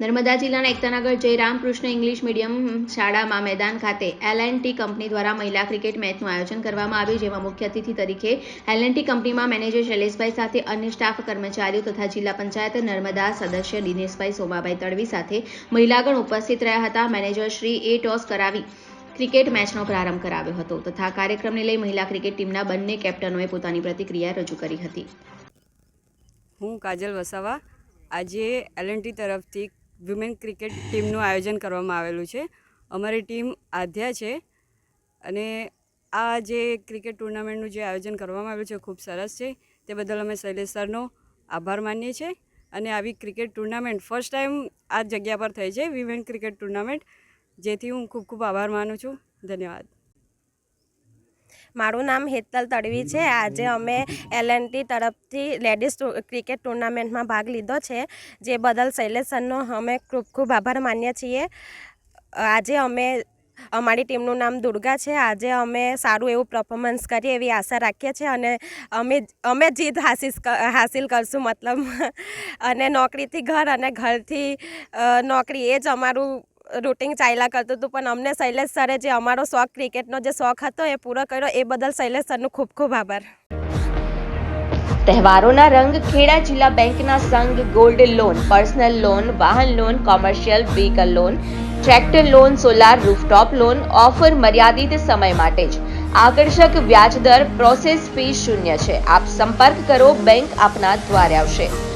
નર્મદા જિલ્લાના એકતાનગર જય Ramakrishna English medium શાળામાં મેદાન ખાતે એલ એન્ડ ટી કંપની દ્વારા મહિલા ક્રિકેટ મેચનું આયોજન કરવામાં આવ્યું, જેમાં મુખ્ય અતિથિ તરીકે એલ એન્ડ ટી કંપનીમાં મેનેજર શૈલેષભાઈ સાથે અન્ય સ્ટાફ, કર્મચારીઓ તથા જિલ્લા પંચાયત નર્મદા સદસ્ય દિનેશભાઈ સોમાભાઈ તડવી સાથે મહિલાગણ ઉપસ્થિત રહ્યા હતા. મેનેજર શ્રી એ ટોસ કરાવી ક્રિકેટ મેચનો પ્રારંભ કરાવ્યો હતો તથા કાર્યક્રમને લઈ મહિલા ક્રિકેટ ટીમના બંને કેપ્ટનોએ પોતાની પ્રતિક્રિયા રજૂ કરી હતી. હું કાજલ વસાવા. આજે એલએનટી તરફથી વિમેન ક્રિકેટ ટીમનું આયોજન કરવામાં આવેલું છે. અમારી ટીમ આધ્યા છે અને આ જે ક્રિકેટ ટુર્નામેન્ટનું જે આયોજન કરવામાં આવ્યું છે, ખૂબ સરસ છે. તે બદલ અમે શૈલેષ સરનો આભાર માનીએ છીએ અને આવી ક્રિકેટ ટુર્નામેન્ટ ફર્સ્ટ ટાઈમ આ જગ્યા પર થઈ છે, વિમેન ક્રિકેટ ટુર્નામેન્ટ. જેથી હું ખૂબ ખૂબ આભાર માનું છું. ધન્યવાદ. મારું નામ હેતલ તડવી છે. આજે અમે એલએનટી તરફથી લેડીઝ ક્રિકેટ ટુર્નામેન્ટમાં ભાગ લીધો છે. જે બદલ શૈલેષ સરનો અમે ખૂબ ખૂબ આભાર માનીએ છીએ. આજે અમે, અમારી ટીમનું નામ દુર્ગા છે. આજે અમે સારું એવું પરફોર્મન્સ કરીએ એવી આશા રાખીએ છીએ અને અમે અમે જીત હાસિલ હાસિલ કરશું મતલબ. અને નોકરીથી ઘર અને ઘરથી નોકરી એ જ અમારું રૂટિન ચાલ્યા કરતું હતું, પણ અમને શૈલેષ સરે જે અમારો શોખ, ક્રિકેટનો જે શોખ હતો, એ પૂરો કર્યો. એ બદલ શૈલેષ સરનો ખૂબ ખૂબ આભાર. તહેવારોના રંગ, ખેડા જિલ્લા બેંકના સંઘ, ગોલ્ડ લોન, પર્સનલ લોન, વાહન loan, commercial vehicle loan, tractor loan, solar rooftop loan, offer મર્યાદિત સમય માટે જ. આકર્ષક વ્યાજદર, પ્રોસેસ ફી શૂન્ય છે. આપ સંપર્ક કરો, બેંક આપના દ્વારે આવશે.